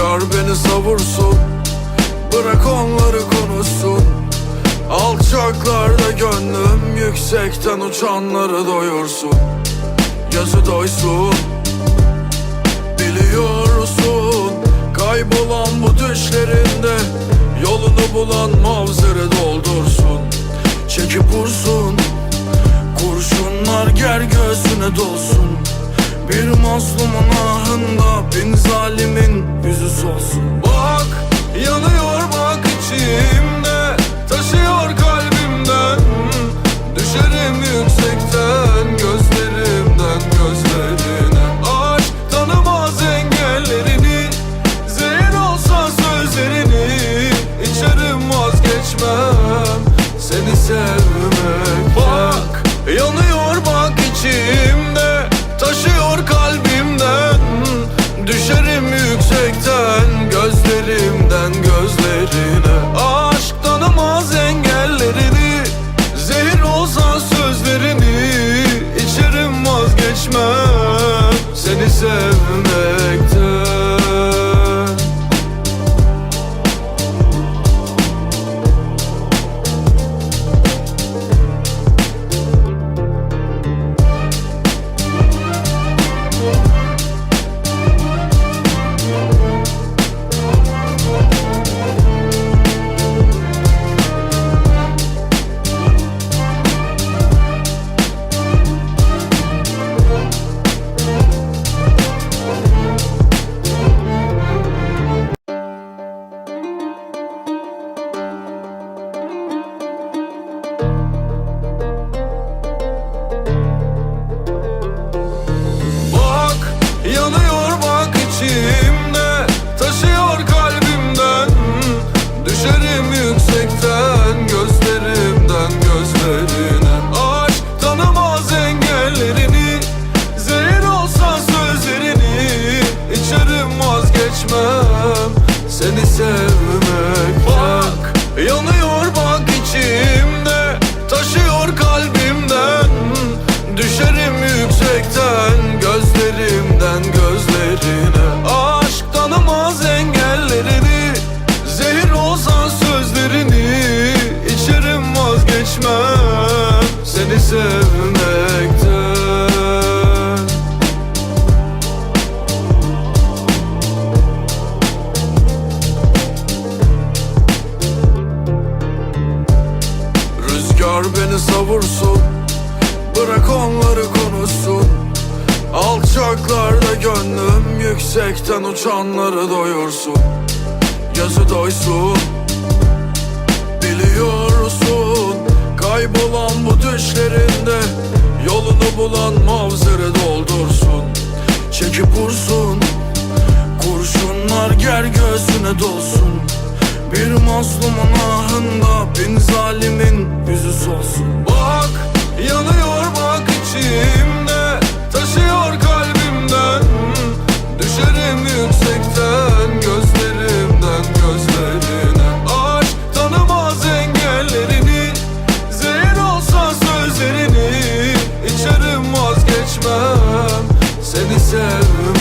Rüzgar beni savursun. Bırak onları konuşsun. Alçaklarda gönlüm Yüksekten uçanları doyursun. Gözü doysun. Biliyorsun Kaybolan bu düşlerinde Yolunu bulan mavzere doldursun. Çekip vursun. Kurşunlar ger göğsüne dolsun Bir mazlumun ahında bin zalimin yüzü solsun Rüzgar beni savursun Bırak onları konuşsun. Alçaklarda gönlüm Yüksekten uçanları doyursun. Gözü doysun Biliyorsun. Kaybolan bu düşlerinde Yolunu bulan mavzere doldursun. Çekip vursun Kurşunlar ger göğsüne dolsun Bir mazlumun ahında bin zalimin yüzü solsun. Bak yanıyor bak içimde Taşıyor kalbimden. Düşerim yüksekten gözlerimden gözlerine. Aşk tanımaz engellerini Zehir olsa sözlerini. İçerim vazgeçmem Seni sevmek